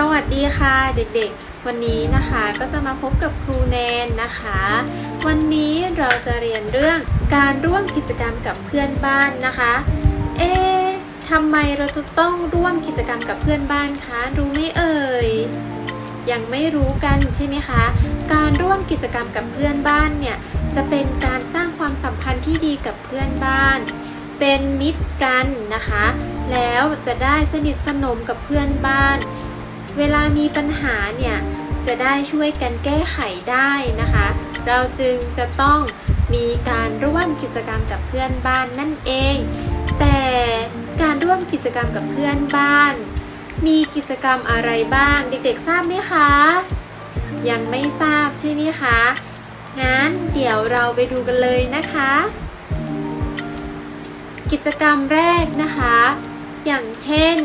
สวัสดีค่ะเด็กๆ วันนี้นะคะก็จะมาพบกับครูแนนนะคะ วันนี้เราจะเรียนเรื่องการร่วมกิจกรรมกับเพื่อนบ้านนะคะ เอ๊ะทำไมเราจะต้องร่วมกิจกรรมกับเพื่อนบ้านคะรู้ไหมเอ่ยยังไม่รู้กันใช่ไหมคะ การร่วมกิจกรรมกับเพื่อนบ้านเนี่ยจะเป็นการสร้างความสัมพันธ์ที่ดีกับเพื่อนบ้าน เป็นมิตรกันนะคะ แล้วจะได้สนิทสนมกับเพื่อนบ้าน เวลามีปัญหาเนี่ยจะได้ช่วยกันแก้ไขได้นะคะ เราจึงจะต้องมีการร่วมกิจกรรมกับเพื่อนบ้านนั่นเอง แต่การร่วมกิจกรรมกับเพื่อนบ้าน มีกิจกรรมอะไรบ้างเด็กๆทราบไหมคะ ยังไม่ทราบใช่ไหมคะงั้นเดี๋ยวเราไปดูกันเลยนะคะ กิจกรรมแรกนะคะ อย่างเช่น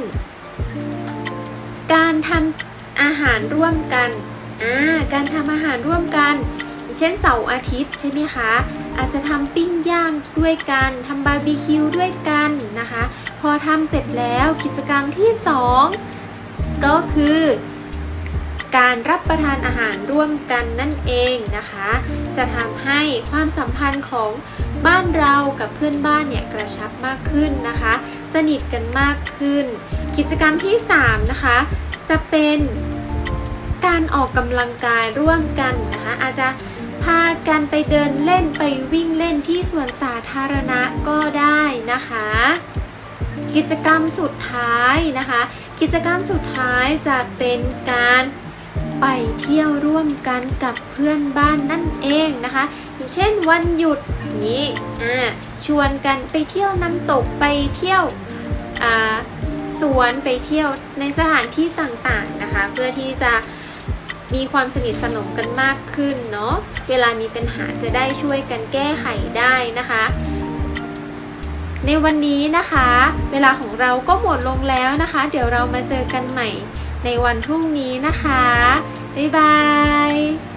การทำอาหารร่วมกันอ่าการทำอาหารร่วมกันเช่นเสาร์อาทิตย์ใช่ไหมคะ อาจจะทำปิ้งย่างด้วยกันทำบาร์บีคิวด้วยกันนะคะ พอทำเสร็จแล้วกิจกรรมที่สองก็คือ การรับประทานอาหารร่วมกันนั่นเองนะคะ จะทำให้ความสัมพันธ์ของบ้านเรากับเพื่อนบ้านเนี่ยกระชับมากขึ้นนะคะ สนิทกันมากขึ้น กิจกรรมที่ 3 นะคะ จะเป็นการออกกำลังกายร่วมกันนะคะอาจจะพากันไปเดินเล่นไปวิ่งเล่นที่สวนสาธารณะก็ได้นะคะ กิจกรรมสุดท้ายนะคะ กิจกรรมสุดท้ายจะเป็นการ ไปเที่ยวร่วมกันกับเพื่อนบ้านนั่นเองนะคะ อย่างเช่นวันหยุดนี้ชวนกันไปเที่ยวน้ำตกไปเที่ยวสวนไปเที่ยวในสถานที่ต่างๆนะคะ เพื่อที่จะมีความสนิทสนมกันมากขึ้นเนาะเวลามีปัญหาจะได้ช่วยกันแก้ไขได้นะคะ ในวันนี้นะคะ เวลาของเราก็หมดลงแล้วนะคะ เดี๋ยวเรามาเจอกันใหม่ ในวันพรุ่งนี้นะคะ บ๊ายบาย